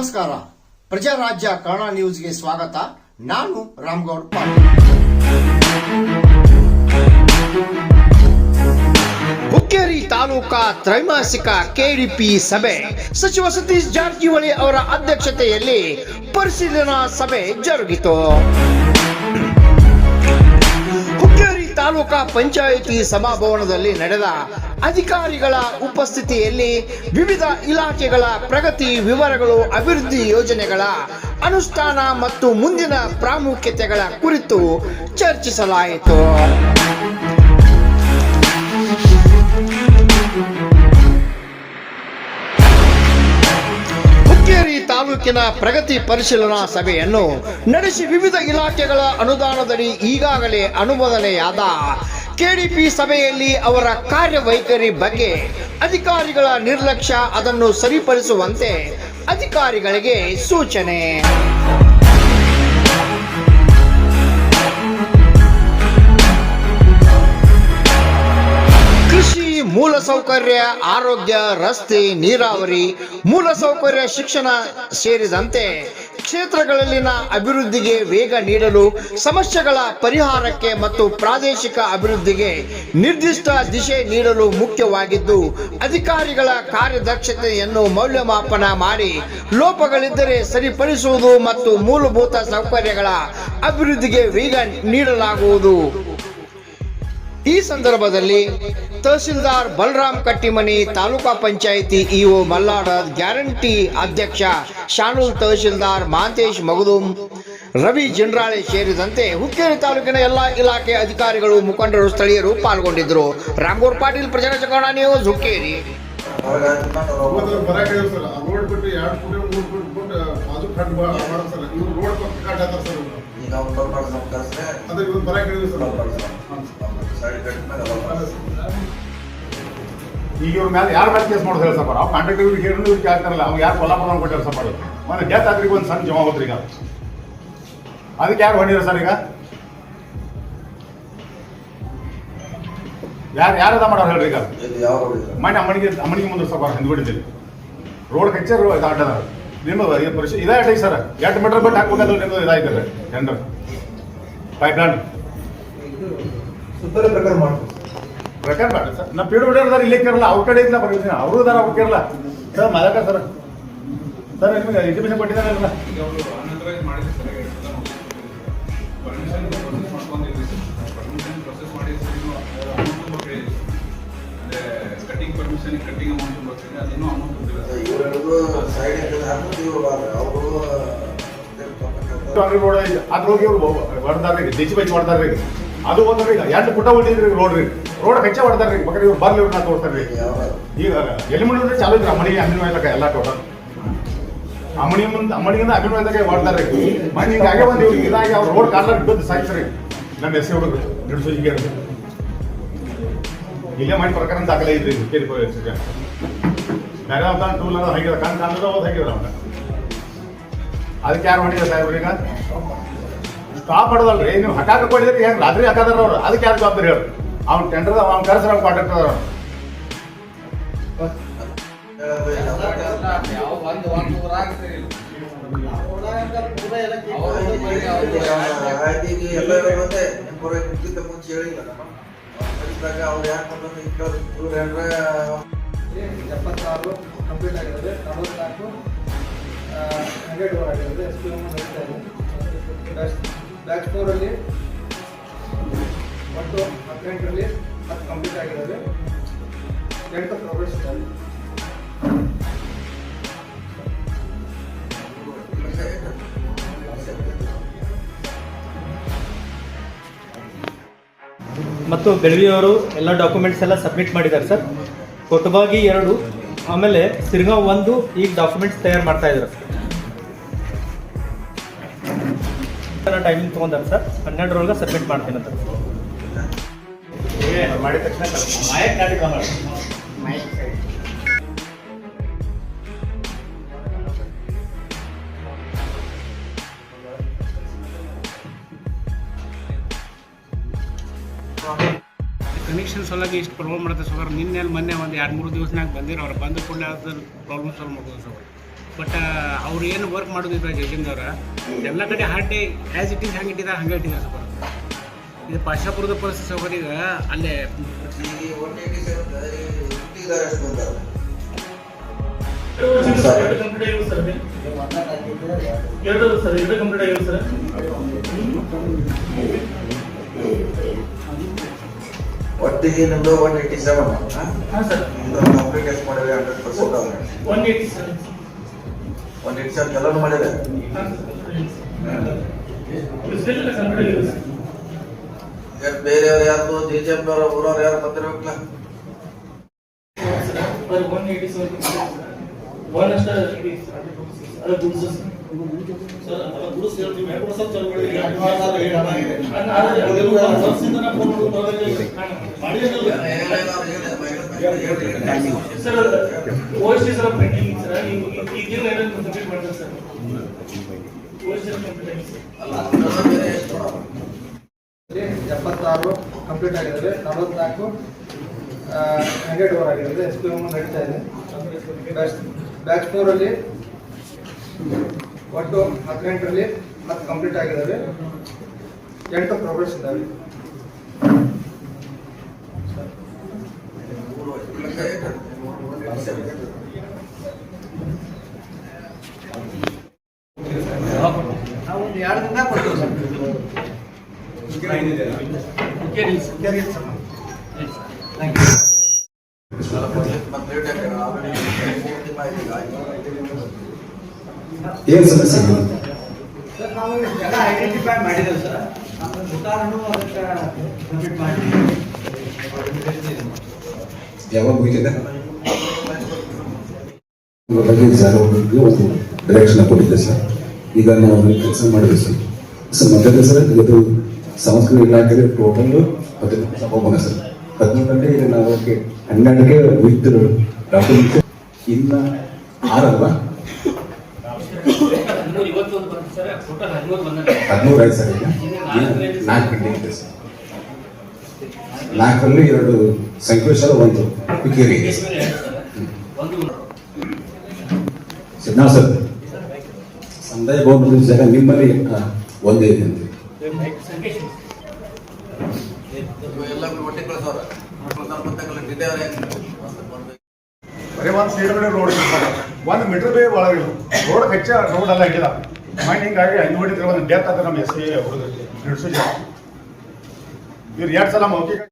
ನಮಸ್ಕಾರ. ಪ್ರಜಾರಾಜ್ಯ ಕನ್ನಡ ನ್ಯೂಸ್ಗೆ ಸ್ವಾಗತ. ನಾನು ರಾಮ್ಗೌಡ್ ಪಾಟೀಲ್. ಹುಕ್ಕೇರಿ ತಾಲೂಕಾ ತ್ರೈಮಾಸಿಕ ಕೆಡಿಪಿ ಸಭೆ. ಸಚಿವ ಸತೀಶ್ ಜಾರಕಿಹೊಳಿ ಅವರ ಅಧ್ಯಕ್ಷತೆಯಲ್ಲಿ ಪರಿಶೀಲನಾ ಸಭೆ ಜರುಗಿತು. ತಾಲೂಕಾ ಪಂಚಾಯಿತಿ ಸಭಾಭವನದಲ್ಲಿ ನಡೆದ ಅಧಿಕಾರಿಗಳ ಉಪಸ್ಥಿತಿಯಲ್ಲಿ ವಿವಿಧ ಇಲಾಖೆಗಳ ಪ್ರಗತಿ ವಿವರಗಳು, ಅಭಿವೃದ್ಧಿ ಯೋಜನೆಗಳ ಅನುಷ್ಠಾನ ಮತ್ತು ಮುಂದಿನ ಪ್ರಾಮುಖ್ಯತೆಗಳ ಕುರಿತು ಚರ್ಚಿಸಲಾಯಿತು. ತಾಲೂಕಿನ ಪ್ರಗತಿ ಪರಿಶೀಲನಾ ಸಭೆಯನ್ನು ನಡೆಸಿ ವಿವಿಧ ಇಲಾಖೆಗಳ ಅನುದಾನದಡಿ ಈಗಾಗಲೇ ಅನುಮೋದನೆಯಾದ ಕೆಡಿಪಿ ಸಭೆಯಲ್ಲಿ ಅವರ ಕಾರ್ಯವೈಖರಿ ಬಗ್ಗೆ ಅಧಿಕಾರಿಗಳ ನಿರ್ಲಕ್ಷ್ಯ ಅದನ್ನು ಸರಿಪಡಿಸುವಂತೆ ಅಧಿಕಾರಿಗಳಿಗೆ ಸೂಚನೆ. ಕೃಷಿ ಮೂಲಸೌಕರ್ಯ ಆರೋಗ್ಯ, ರಸ್ತೆ, ನೀರಾವರಿ, ಮೂಲ ಸೌಕರ್ಯ, ಶಿಕ್ಷಣ ಸೇರಿದಂತೆ ಕ್ಷೇತ್ರಗಳಲ್ಲಿನ ಅಭಿವೃದ್ಧಿಗೆ ವೇಗ ನೀಡಲು ಸಮಸ್ಯೆಗಳ ಪರಿಹಾರಕ್ಕೆ ಮತ್ತು ಪ್ರಾದೇಶಿಕ ಅಭಿವೃದ್ಧಿಗೆ ನಿರ್ದಿಷ್ಟ ದಿಶೆ ನೀಡಲು ಮುಖ್ಯವಾಗಿದ್ದು, ಅಧಿಕಾರಿಗಳ ಕಾರ್ಯದಕ್ಷತೆಯನ್ನು ಮೌಲ್ಯಮಾಪನ ಮಾಡಿ ಲೋಪಗಳಿದ್ದರೆ ಸರಿಪಡಿಸುವುದು ಮತ್ತು ಮೂಲಭೂತ ಸೌಕರ್ಯಗಳ ಅಭಿವೃದ್ಧಿಗೆ ವೇಗ ನೀಡಲಾಗುವುದು. ಈ ಸಂದರ್ಭದಲ್ಲಿ ತಹಸೀಲ್ದಾರ್ ಬಲರಾಮ್ ಕಟ್ಟಿಮನಿ ತಾಲೂಕಾ ಪಂಚಾಯಿತಿ ಇಒ ಮಲ್ಲಾಡ ಗ್ಯಾರಂಟಿ ಅಧ್ಯಕ್ಷ ಶಾನೂಲ್ ತಹಸೀಲ್ದಾರ್ ಮಹಾಂತೇಶ್ ಮಗದುಂ ರವಿ ಜಿಂಡ್ರಾಳೆ ಸೇರಿದಂತೆ ಹುಕ್ಕೇರಿ ತಾಲೂಕಿನ ಎಲ್ಲಾ ಇಲಾಖೆ ಅಧಿಕಾರಿಗಳು ಮುಖಂಡರು ಸ್ಥಳೀಯರು ಪಾಲ್ಗೊಂಡಿದ್ದರು. ರಾಮಗೌಡ್ ಪಾಟೀಲ್ ಪ್ರಜಾ ಚಕೋಣ ನ್ಯೂಸ್ ಹುಕ್ಕೇರಿ. ಈಗ ಅದೇ ಈಗ ಇವ್ರ ಮೇಲೆ ಯಾರು ಮೇಲೆ ಕೇಸ್ ಮಾಡೋದು ಹೇಳಿ ಸರ್ ಅವ್ರು? ಕಾಂಟ್ರಾಕ್ಟ್ ಇವ್ರಿಗೆ ಹೇಳಿದ್ರು ಇವ್ರಿಗೆ ಕೇಳ್ತಾರಲ್ಲ, ಅವ್ರು ಯಾರು ಕೊಲ್ಲಾಪುರ ಕೊಟ್ಟಾರ ಸರ್ ಮಾಡೋದು. ಮೊನ್ನೆ ಡೆತ್ ಆದ್ರಿಗೆ ಒಂದು ಸಣ್ಣ ಜಮಾ ಹೋದ್ರಿ ಈಗ. ಅದಕ್ಕೆ ಯಾರು ಹೊಂದಿರ ಸರ್ ಈಗ? ಯಾರು ಯಾರು ಯಾರದ ಮಾಡೋರು ಹೇಳ್ರಿ ಈಗ? ಇದು ಇದೆ ಮನೆ ಅಮ್ಮನಿಗೆ ಅಮ್ಮನಿಗೆ ಮುಂದೆ ಸರ್ ಹಿಂದ್ಬಿಟ್ಟಿದ್ದೀರಿ ರೋಡ್ ಕಚ್ಚೆ ರೋಡ್ ಆಟದ. ನಿಮ್ಮದು ಈ ಪರಿಶೀಲ ಇದೇ ಆಟ ಸರ್. ಎಂಟು ಮೀಟರ್ ಬಟ್ ಹಾಕ್ಬೇಕಾದ್ರೆ ನಿಮ್ಮದು ಇದಾಯ್ತದೆ. ಟೆಂಡರ್ ಪೈಪ್ ಸುತ್ತಲೇ ಪ್ರಕಾರ ಮಾಡ್ತೀವಿ. ಪ್ರಕಾರ ಬೇಡ ಸರ್. ನಮ್ಮ ಪೀಡು ಬಿಡೋದಾರ ಇಲ್ಲೇ ಕೇರಲ್ಲ ಅವ್ರ ಕಡೆ ಇಲ್ಲ ಬರ್ತೀನಿ ಅವರು ಇದಾರ ಅವ್ರು ಕೇರಲ್ಲ ಸರ್ ಮದಕ ಸರ್. ಸರ್ ನಿಮಗೆ ಇಂಟಿಮೇಷನ್ ಕೊಟ್ಟಿದ್ದಾರಲ್ಲ ಇರ್ತದೆ ಪರ್ಮಿಷನ್ ಮಾಡಿ ಅಮೌಂಟ್ ಸೈಡ್ ಅವರು ಹೊಡ್ದಾರ್ರಿ ದೇಶಿ ಬೈಚ್ ಹೊಡ್ದಾರ್ರಿ ಅದು ಒಂದು ಈಗ ಎರಡು ಪುಟ ಹೊಟ್ಟಿದ್ರಿ ರೋಡ್ ರೀ ರೋಡ್ ಹೆಚ್ಚ ಹೊಡ್ದಾರ್ರಿ ಬೇಕಾದ್ರೆ ಇವ್ರು ಬರ್ಲಿ ಇವ್ರನ್ನ ತೋರಿಸ್ತಾರ್ರಿ. ರೀ ಈಗ ಎಲ್ಲಿ ಮಾಡಿದ್ರೆ ಚಾಲು ಇದ್ರಿ ಅಮ್ಮಿನ ಒಯ್ದಕ ಎಲ್ಲ ಟೋಟಲ್ ಅಮ್ಮನಿ ಮುಂದೆ ಅಮ್ಮನಿಗಿಂದ ಅಮ್ಮಿನ ಒಯ್ದಕ ಮಾಡ್ತಾರೆ ಮನೆ ಈಗ ಹಾಗೆ ಬಂದು ಇವ್ರಿಗೆ ಇದಾಗಿ ಅವ್ರು ರೋಡ್ ಕಾಲ ಬಿದ್ದು ಸಾಯಿಸ್ರಿ. ನಮ್ಮ ಎಸ್ ಹುಡುಗರು ನಿಡ್ಸೋಜಿಗೆ ಇಲ್ಲೇ ಮಾಡಿ ಪ್ರಕಾರ ದಾಖಲೆ ಇದ್ರಿ ಕೇಳಿ ಬೇರೆ ಅಂತ ಟೂಲ್ ಅನ್ನೋದು ಹಾಕಿದ ಕಣ್ ಕಾಣದ ಹೋದ್ ಹಾಕಿದ್ರೆ ಅವನ್ನ ಅದಕ್ಕೆ ಯಾರು ಮಾಡಿದ್ರೆ ಸಾಹೇಬ್ರು ಈಗ? ಸ್ಟಾಪ್ ಮಾಡೋದಲ್ರಿ. ನೀವು ಹಠಾಕ ಕೊಡಿದ್ರಿ ಹೆಂಗ್ ರಾತ್ರಿ ಹಾಕದಾರ ಅವ್ರು. ಅದಕ್ಕೆ ಯಾರು ಜವಾಬ್ದಾರಿ ಅವ್ರು? ಅವ್ನು ಟೆಂಡರ್ ಅವ್ನು ಕರೆಸ್ರ ಅವ್ನು ಕಾಂಟ್ರಾಕ್ಟರ್ ಅವ್ರು ಎಪ್ಪತ್ತಾರು ಕಂಪ್ಲೀಟ್ ಆಗಿರೋದು ನಲವತ್ನಾಲ್ಕು ಹಂಡ್ರೆಡ್ ಓವರ್ ಆಗಿರೋದು ಎಸ್ ಪಿ ಎಂ ನಡೀತಾ ಇದೆ ಬ್ಯಾಕ್ ಸ್ಟೋರಲ್ಲಿ ಒಟ್ಟು ಹದಿನೆಂಟರಲ್ಲಿ ಹತ್ತು ಕಂಪ್ಲೀಟ್ ಆಗಿರೋದು. ಎಂಟು ಪ್ರೋಗ್ರೆಸ್ ಇದೆ ಮತ್ತು ಬೆಳವಿಯವರು ಎಲ್ಲ ಡಾಕ್ಯುಮೆಂಟ್ಸ್ ಎಲ್ಲ ಸಬ್ಮಿಟ್ ಮಾಡಿದ್ದಾರೆ ಸರ್ ಕೊಟಬಾಗಿ ಎರಡು, ಆಮೇಲೆ ಸಿರ್ಗಾ ಒಂದು, ಈಗ ಡಾಕ್ಯುಮೆಂಟ್ಸ್ ತಯಾರು ಮಾಡ್ತಾ ಇದ್ದಾರೆ. ಸರ್ ಟೈಮಿಂಗ್ ತೊಗೊಂಡಾರೆ ಸರ್. ಹನ್ನೆರಡರೊಳಗೆ ಸಬ್ಮಿಟ್ ಮಾಡ್ತೀನಿ ಅಂತ. ಮಾಡಿದ ತಕ್ಷಣ ಕನೆಕ್ಷನ್ ಸಲುವಾಗಿ ಇಷ್ಟು ಪ್ರಾಬ್ಲಮ್ ಮಾಡುತ್ತೆ ಸರ್. ನಿನ್ನೆ ಮೊನ್ನೆ ಒಂದು ಎರಡು ಮೂರು ದಿವಸನಾಗ ಬಂದಿರೋ ಅವ್ರು ಬಂದ ಕೂಡಲೇ ಪ್ರಾಬ್ಲಮ್ ಸಾಲ್ವ್ ಮಾಡ್ಬೋದು ಸರ್. ಬಟ್ ಅವ್ರು ಏನು ವರ್ಕ್ ಮಾಡೋದಿಲ್ಲ ಜೈಲಿಂದವ್ರ ಎಲ್ಲ ಕಡೆ ಹಾರ್ಡೆ ಆ್ಯಸ್ ಇಟ್ ಈಸ್ ಹಂಗೆ ಇಟ್ಟಿದ್ದಾರೆ ಹಂಗೆ ಇಟ್ಟಿದ್ದಾರೆ ಸ್ವಲ್ಪ. ಇದು ಪಾಶಾಪುರದ ಪರಿಸ್ಥಿತಿ ಸೌಕರ್ಯ ಅಲ್ಲೇ. ಸೆವೆನ್ ಒಟ್ಟಿಗೆ ನಿಮ್ದು ಒನ್ ಏಯ್ಟಿ ಸೆವೆನ್ ಹಾಂ ಸರ್. ಇದನ್ನು ಕಂಪ್ಲೀಟ್ ಎಷ್ಟು ಮಾಡಿದ್ರೆ hundred percent one eighty sir one eighty seven ಎಲ್ಲನೂ ಮಾಡಿದೆ ಬೇರೆಯವ್ರು ಯಾರು ಜೆ ಜೆ ಎಂ ಅವ್ರ ಊರವ್ರು ಯಾರು ಬಂದಿರ್ಬೇಕಲ್ಲ eighty sir sir sir complete ಆಗಿದೆ? ಎಪ್ಪತ್ತಾರು ಕಂಪ್ಲೀಟ್ ನಲವತ್ನಾಲ್ಕು ಹಂಡ್ರೆಡ್ ಓವರ್ ಆಗಿದ್ದಾವೆ ಎಸ್ ಪಿ ಎಂ ನಡೀತಾ ಇದೆ ಬ್ಯಾಚ್ ಫೋರಲ್ಲಿ ಒಟ್ಟು ಹದಿನೆಂಟರಲ್ಲಿ ಹತ್ತು ಕಂಪ್ಲೀಟ್ ಆಗಿದ್ದಾವೆ ಎಂಟು ಪ್ರೋಗ್ರೆಸ್ ಇದ್ದಾವೆ ಲೆಕ್ಕ ಎಷ್ಟು? 187. ನಾವು ಒಂದು ಎರಡು ದಿನ ಕೊಡ್ತೀವಿ ಸರ್ ಏನ್ ಸಮಸ್ಯೆ? ಇದೆ? ಸರ್ ನಾವು ಎಲ್ಲ ಐಡೆಂಟಿಫೈ ಮಾಡಿದ್ದೇವೆ ಸರ್ ನಮ್ಮ ಮುಖಾರನು ಅದಕ್ಕೆ ಕಂಪ್ಲೀಟ್ ಮಾಡಿ ಯಾವಾಗ ಬಗ್ಗೆ ಸರ್ ಅವ್ರಿಗೆ ಒಂದು ಡೈರೆಕ್ಷನ್ ಕೊಟ್ಟಿದ್ದೆ ಸರ್ ಈಗ ನಾವು ಕೆಲಸ ಮಾಡಿದ್ವಿ ಸರ್ ಸರ್ ಸರ್ ಇದು ಸಂಸ್ಕೃತಿ ಇಲಾಖೆ ಟೋಟಲ್ ಲಕ್ಷ ಹೋಗೋಣ ಸರ್ ಹದಿನೈದರಲ್ಲಿ ಈಗ ನಾವು ಅದಕ್ಕೆ ಹನ್ನೆರಡಕ್ಕೆ ವಿತ್ ಡಾಕ್ಯುಮೆಂಟ್ ಇನ್ನ ಆರಲ್ವಾ? ಹದಿಮೂರು ಆಯ್ತು ಸರ್ ಈಗ. ನಾಲ್ಕು ಗಂಟೆ ಸರ್. ನಾಲ್ಕರಲ್ಲಿ ಎರಡು ಸಂಕೇಶ್ವರ ಒಂದು ಪಿಕೇರಿ ಇದೆ ಸರ್. ಒಂದು ಸಿದ್ಧಾ ಸರ್, ಸಂದಾಯ ಭವನದ ನಿಮ್ಮಲ್ಲಿ ಒಂದೇ ಇದೆ ಅಂತ ಸಂಕೇಶ್ ಇವು ಎಲ್ಲ ಒಟ್ಟಿಗೆ ಕಳ್ಸೋರ ಕಳ್ಸೋರ್ ಮತ್ತೆ ಕಳ್ಸಿ ಡಿಟೇಲ್ ಹೆಂಗ್ ಮತ್ತೆ ಬಂದು ಬರೀ ಒಂದು ಮೀಟರ್ ಬೇ ರೋಡ್ ಹೆಚ್ಚ ರೋಡ್ ಎಲ್ಲ ಇಲ್ಲ ಮಣ್ಣು ಹಿಂಗಾಗಿ ನೋಡಿದ್ರೆ ಒಂದು ಡೆತ್ ಆದ್ರೆ ನಮ್ಮ ಎಸ್ ಎ ಹುಡುಗರಿಗೆ ಇವ್ರು ಎರಡು ಸಲ ಮೌಖಿಕ